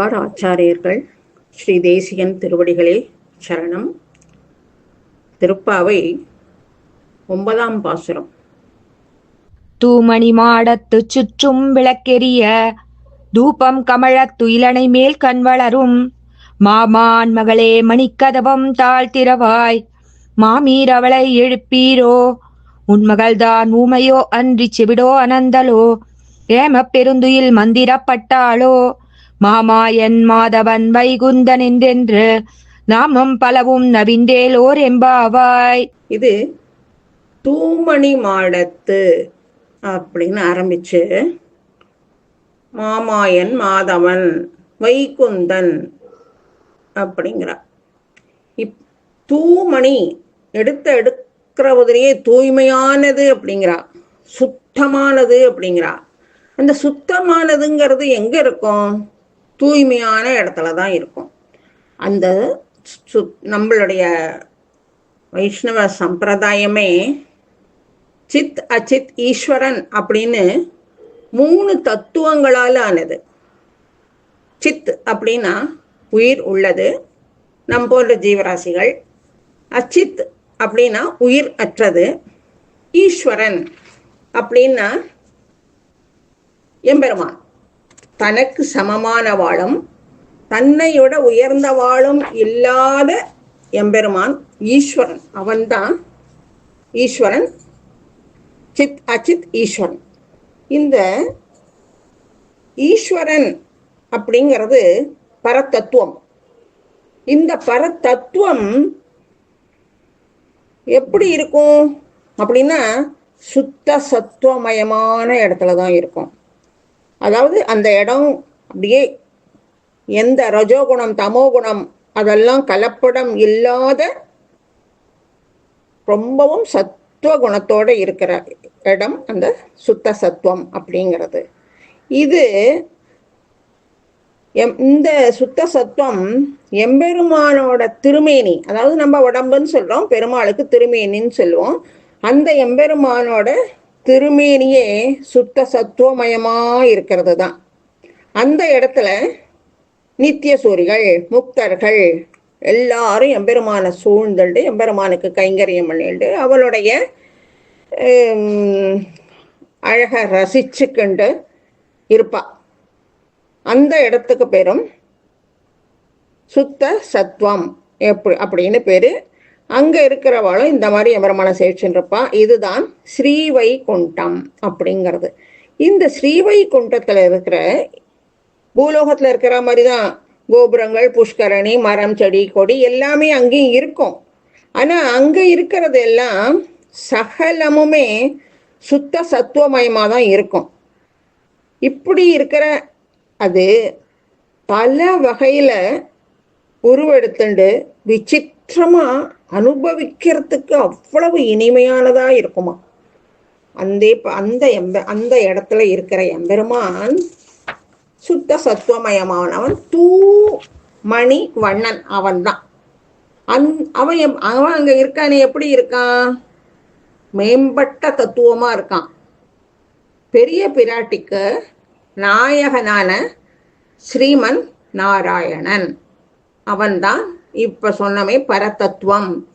ஆழ்வார் ஆச்சாரியர்கள் ஸ்ரீ தேசிகன் திருவடிகளே சரணம். திருப்பாவை ஒன்பதாம் பாசுரம். தூமணி மாடத்துச் சுற்றும் விளக்கெரிய தூபம் கமழத் துயிலனை மேல் கண் வளரும். மாமான் மகளே மணிக்கதவம் தாழ்த்திரவாய் மாமீர் அவளை எழுப்பீரோ? உன் மகள்தான் ஊமையோ அன்றி செவிடோ அனந்தலோ? ஏமப் பெருந்துயில் மந்திரப்பட்டாளோ மாமாயன் மாதவன் வைகுந்தன் என்றென்று நாமம் பலவும் நவின்றேலோர் எம்பாவாய். இது தூமணி மாடத்து அப்படின்னு ஆரம்பிச்சு. மாமாயன் மாதவன் வைகுந்தன் அப்படிங்கிறா. இப் தூமணி எடுத்த எடுக்கிற உதிரியே தூய்மையானது அப்படிங்கிறா. சுத்தமானது அப்படிங்கிறா. அந்த சுத்தமானதுங்கிறது எங்க இருக்கும்? தூய்மையான இடத்துல தான் இருக்கும். அந்த சு நம்மளுடைய வைஷ்ணவ சம்பிரதாயமே சித் அச்சித் ஈஸ்வரன் அப்படின்னு மூணு தத்துவங்களால் ஆனது சித் அப்படின்னா உயிர் உள்ளது நம் போன்ற ஜீவராசிகள். அச்சித் அப்படின்னா உயிர் அற்றது ஈஸ்வரன் அப்படின்னா எம்பெருமான். தனக்கு சமமான வாழும் தன்னையோட உயர்ந்த வாழும் இல்லாத எம்பெருமான் ஈஸ்வரன். அவன்தான் ஈஸ்வரன் சித் அச்சித் ஈஸ்வரன். இந்த ஈஸ்வரன் அப்படிங்கிறது பரத்தத்துவம். இந்த பரத்தத்துவம் எப்படி இருக்கும் அப்படின்னா சுத்த சத்துவமயமான இடத்துல தான் இருக்கும். அதாவது அந்த இடம் அப்படியே எந்த ரஜோகுணம் தமோகுணம் அதெல்லாம் கலப்படம் இல்லாத ரொம்பவும் சத்துவ குணத்தோடு இருக்கிற இடம் அந்த சுத்த சத்துவம் அப்படிங்கிறது. இது எம் இந்த சுத்த சத்துவம் எம்பெருமானோட திருமேனி அதாவது நம்ம உடம்புன்னு சொல்றோம் பெருமாளுக்கு திருமேனின்னு சொல்லுவோம். அந்த எம்பெருமானோட திருமேனியே சுத்த சத்துவமயமா இருக்கிறது தான் அந்த இடத்துல நித்திய சூரிகள் முக்தர்கள் எல்லாரும் எம்பெருமான சூழ்ந்துண்டு எம்பெருமானுக்கு கைங்கரியம் பண்ணிண்டு அவளுடைய அழக ரசிச்சுக்கிண்டு இருப்பா. அந்த இடத்துக்கு பேரும் சுத்த சத்வம் எப்படி அப்படின்னு பேரு அங்க இருக்கிறவளும் இந்த மாதிரி எவரமான சேவிச்சுருப்பா இதுதான் ஸ்ரீவைகுண்டம் அப்படிங்கிறது. இந்த ஸ்ரீவைகுண்டத்துல இருக்கிற பூலோகத்துல இருக்கிற மாதிரி தான் கோபுரங்கள் புஷ்கரணி மரம் செடி கொடி எல்லாமே அங்கேயும் இருக்கும். ஆனா அங்க இருக்கிறது எல்லாம் சகலமுமே சுத்த சத்துவமயமா தான் இருக்கும். இப்படி இருக்கிற அது பல வகையில உருவெடுத்துண்டு மாற்றமா அனுபவிக்கிறதுக்கு அவ்வளவு இனிமையானதா இருக்குமா? அந்த அந்த எம்ப அந்த இடத்துல இருக்கிற எம்பெருமான் சுத்த சத்துவமயமானவன் தூ மணி வண்ணன் அவன் தான் அந் அவன் அவன் அங்க இருக்கானே எப்படி இருக்கான்? மேம்பட்ட தத்துவமா இருக்கான். பெரிய பிராட்டிக்கு நாயகனான ஸ்ரீமன் நாராயணன். அவன்தான் இப்ப சொன்னமே பரதத்துவம்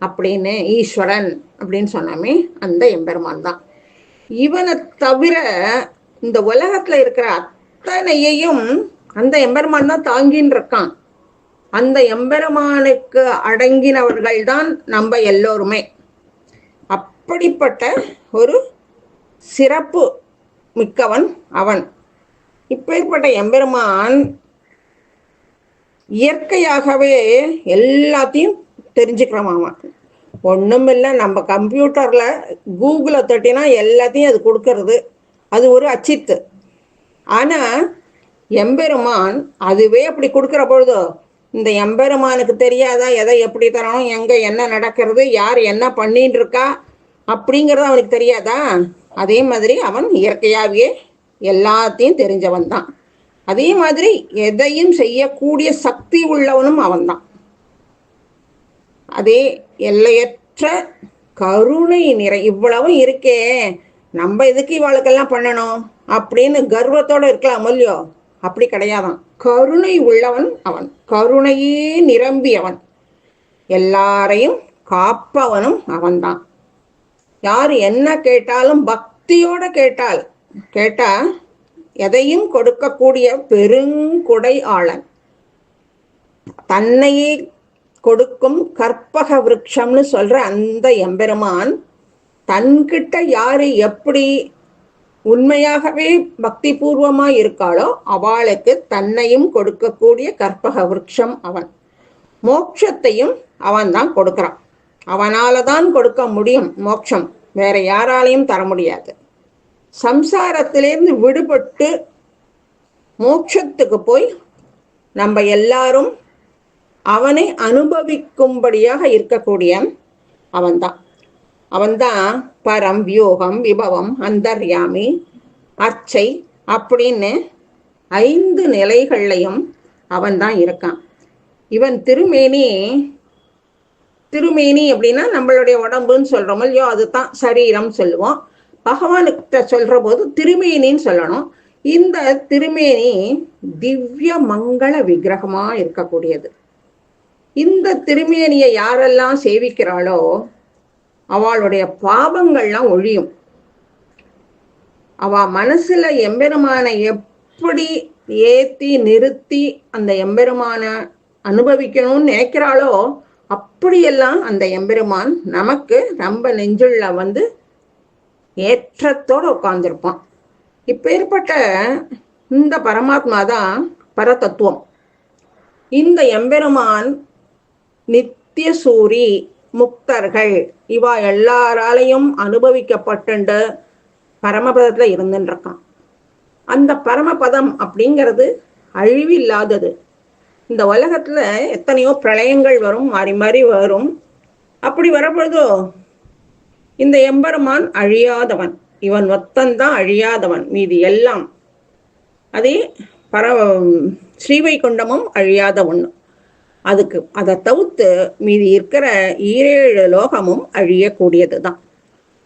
அப்படின்னு ஈஸ்வரன் அப்படின்னு சொன்னமே அந்த எம்பெருமான் தான். இவனை தவிர இந்த உலகத்துல இருக்கிற அத்தனையையும் அந்த எம்பெருமான் தான் தாங்கின்னு இருக்கான். அந்த எம்பெருமானுக்கு அடங்கினவர்கள் தான் நம்ம எல்லோருமே. அப்படிப்பட்ட ஒரு சிறப்பு மிக்கவன் அவன். இப்பேற்பட்ட எம்பெருமான் இயற்கையாகவே எல்லாத்தையும் தெரிஞ்சுக்கிறான் அவன். ஒன்றும் இல்லை நம்ம கம்ப்யூட்டரில் கூகுளை தட்டினா எல்லாத்தையும் அது கொடுக்கறது. அது ஒரு அச்சித்து. ஆனால் எம்பெருமான் அதுவே அப்படி கொடுக்குற பொழுதோ இந்த எம்பெருமானுக்கு தெரியாதா எதை எப்படி தரணும் எங்கே என்ன நடக்கிறது யார் என்ன பண்ணின்னு இருக்கா அப்படிங்கிறது அவனுக்கு தெரியாதா? அதே மாதிரி அவன் இயற்கையாகவே எல்லாத்தையும் தெரிஞ்சவன் தான் அதே மாதிரி எதையும் செய்யக்கூடிய சக்தி உள்ளவனும் அவன்தான். அதே எல்லையற்ற கருணை நிறை இவ்வளவும் இருக்கே நம்ம எதுக்கு இவாளுக்கெல்லாம் பண்ணணும்? அப்படின்னு கர்வத்தோட இருக்கலாம் இல்லையோ? அப்படி கிடையாதான். கருணை உள்ளவன் அவன். கருணையே நிரம்பியவன். எல்லாரையும் காப்பவனும் அவன்தான். யார் என்ன கேட்டாலும் பக்தியோட கேட்டால் கேட்டா எதையும் கொடுக்கக்கூடிய பெருங்குடை ஆளன் தன்னையே கொடுக்கும் கற்பக விருட்சம்னு சொல்ற அந்த எம்பெருமான் தன்கிட்ட யாரு எப்படி உண்மையாகவே பக்தி பூர்வமா இருக்காளோ அவளுக்கு தன்னையும் கொடுக்கக்கூடிய கற்பக விருட்சம் அவன். மோட்சத்தையும் அவன் தான் கொடுக்கறான். அவனால தான் கொடுக்க முடியும் மோட்சம். வேற யாராலையும் தர முடியாது. சம்சாரத்திலேருந்து விடுபட்டு மோட்சத்துக்கு போய் நம்ம எல்லாரும் அவனை அனுபவிக்கும்படியாக இருக்கக்கூடிய அவன்தான். அவன்தான் பரம் வியோகம் விபவம் அந்தர்யாமி அர்ச்சை அப்படின்னு ஐந்து நிலைகள்லையும் அவன்தான் இருக்கான். இவன் திருமேனி திருமேனி அப்படின்னா நம்மளுடைய உடம்புன்னு சொல்கிறோம் இல்லையோ அதுதான் சரீரம் சொல்லுவோம். பகவானுக்கிட்ட சொல்ற போது திருமேனின்னு சொல்லணும். இந்த திருமேனி திவ்ய மங்கள விக்கிரகமா இருக்கக்கூடியது. இந்த திருமேனியை யாரெல்லாம் சேவிக்கிறாளோ அவளுடைய பாவங்கள்லாம் ஒழியும். அவ மனசுல எம்பெருமான எப்படி ஏத்தி நிறுத்தி அந்த எம்பெருமான அனுபவிக்கணும்னு நினைக்கிறாளோ அப்படியெல்லாம் அந்த எம்பெருமான் நமக்கு நம்ம நெஞ்சுள்ள வந்து ஏற்றத்தோடு உட்கார்ந்துருப்பான். இப்பேற்பட்ட இந்த பரமாத்மா தான் பரதத்துவம். இந்த எம்பெருமான் நித்திய சூரி முக்தர்கள் இவா எல்லாராலையும் அனுபவிக்கப்பட்டு பரமபதத்துல இருந்துருக்கான் அந்த பரமபதம் அப்படிங்கிறது அழிவில்லாதது. இந்த உலகத்துல எத்தனையோ பிரளயங்கள் வரும் மாறி மாறி வரும். அப்படி வரப்பொழுதோ இந்த எம்பெருமான் அழியாதவன். இவன் ஒத்தன்தான் அழியாதவன் மீதி எல்லாம். அதே பர ஸ்ரீவைகுண்டமும் அழியாத ஒண்ணு. அதுக்கு அதை தவிர்த்து மீதி இருக்கிற ஈரேழு லோகமும் அழியக்கூடியது தான்.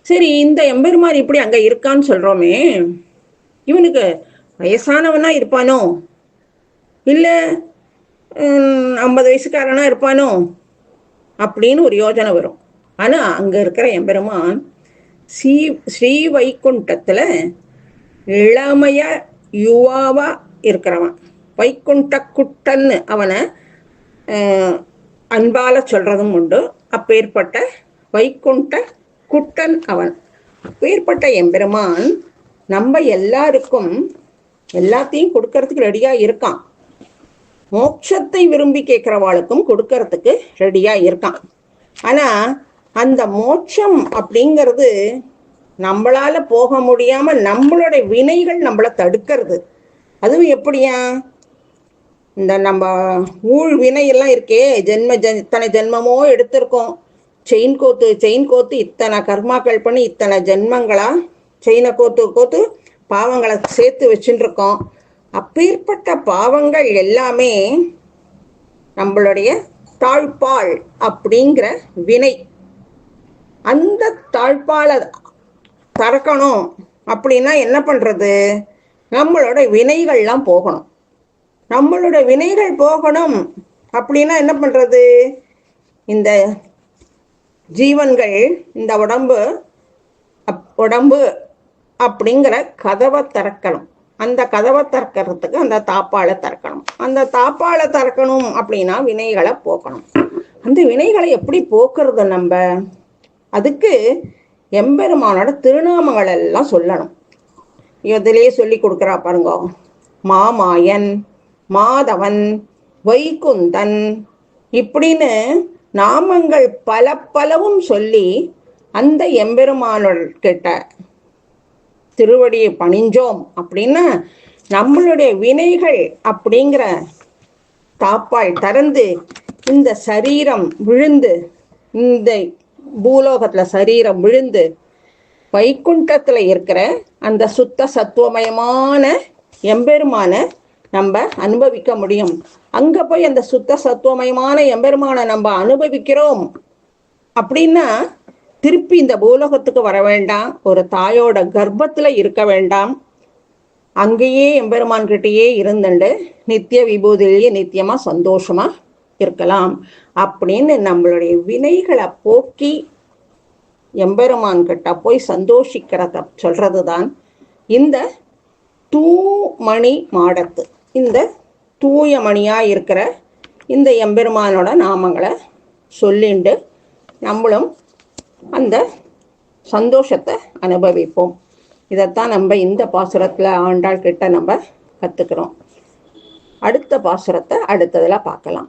சரி இந்த எம்பெருமான் இப்படி அங்க இருக்கான்னு சொல்றோமே. இவனுக்கு வயசானவனா இருப்பானோ? இல்ல ஐம்பது வயசுக்காரனா இருப்பானோ? அப்படின்னு ஒரு யோஜனை வரும். ஆனா அங்க இருக்கிற எம்பெருமான் ஸ்ரீ ஸ்ரீ வைகுண்டத்துல இளமைய யுவாவா இருக்கிறவன். வைகுண்ட குட்டன்னு அவனை அன்பால சொல்றதும் உண்டு. அப்பேற்பட்ட வைகுண்ட குட்டன் அவன். அப்பேற்பட்ட எம்பெருமான் நம்ம எல்லாருக்கும் எல்லாத்தையும் கொடுக்கறதுக்கு ரெடியா இருக்கான். மோட்சத்தை விரும்பி கேட்கிறவாளுக்கும் கொடுக்கறதுக்கு ரெடியா இருக்கான். ஆனா அந்த மோட்சம் அப்படிங்கிறது நம்மளால போக முடியாம நம்மளுடைய வினைகள் நம்மளை தடுக்கிறது. அதுவும் எப்படியா? இந்த நம்ம ஊழ் வினையெல்லாம் இருக்கே ஜென்ம ஜென் இத்தனை ஜென்மமோ எடுத்திருக்கோம். செயின் கோத்து செயின் கோத்து இத்தனை கர்மாக்கள் பண்ணி இத்தனை ஜென்மங்களா? செயினை கோத்து கோத்து பாவங்களை சேர்த்து வச்சுட்டு அப்பேற்பட்ட பாவங்கள் எல்லாமே நம்மளுடைய தாழ்பால் அப்படிங்கிற வினை. அந்த தாழ்பால பறக்கணும் அப்படின்னா என்ன பண்றது? நம்மளோட வினைகள்லாம் போகணும். நம்மளோட வினைகள் போகணும் அப்படின்னா என்ன பண்றது? இந்த ஜீவன்கள் இந்த உடம்பு அப்- உடம்பு அப்படிங்கிற கதவை திறக்கணும். அந்த கதவை திறக்கிறதுக்கு அந்த தாப்பாலை திறக்கணும். அந்த தாப்பாலை திறக்கணும் அப்படின்னா வினைகளை போக்கணும். அந்த வினைகளை எப்படி போக்குறது நம்ம? அதுக்கு எம்பெருமானோட திருநாமங்கள் எல்லாம் சொல்லணும். இதிலேயே சொல்லி கொடுக்குறா பாருங்க. மாமாயன் மாதவன் வைகுந்தன் இப்படின்னு நாமங்கள் பல பலவும் சொல்லி அந்த எம்பெருமானோட கிட்ட திருவடியை பணிஞ்சோம் அப்படின்னா நம்மளுடைய வினைகள் அப்படிங்கிற தாப்பாய் திறந்து இந்த சரீரம் விழுந்து இந்த பூலோகத்துல சரீரம் விழுந்து வைகுண்டத்துல இருக்கிற அந்த சுத்த சத்துவமயமான எம்பெருமான நம்ம அனுபவிக்க முடியும். அங்க போய் அந்த சுத்த சத்துவமயமான எம்பெருமான நம்ம அனுபவிக்கிறோம். அப்படின்னா திருப்பி இந்த பூலோகத்துக்கு வர வேண்டாம். ஒரு தாயோட கர்ப்பத்துல இருக்க வேண்டாம். அங்கேயே எம்பெருமான் கிட்டேயே இருந்துண்டு. நித்திய விபூதிலேயே நித்தியமா சந்தோஷமா இருக்கலாம். அப்படின்னு நம்மளுடைய வினைகளை போக்கி எம்பெருமான் கிட்ட போய் சந்தோஷிக்கிறத சொல்றது தான் இந்த தூமணி மாடத்து. இந்த தூய மணியா இருக்கிற இந்த எம்பெருமானோட நாமங்களை சொல்லிண்டு நம்மளும் அந்த சந்தோஷத்தை அனுபவிப்போம். இதைத்தான் நம்ம இந்த பாசுரத்தில் ஆண்டாள் கிட்ட நம்ம கற்றுக்கிறோம் அடுத்த பாசுரத்தை அடுத்ததில் பார்க்கலாம்.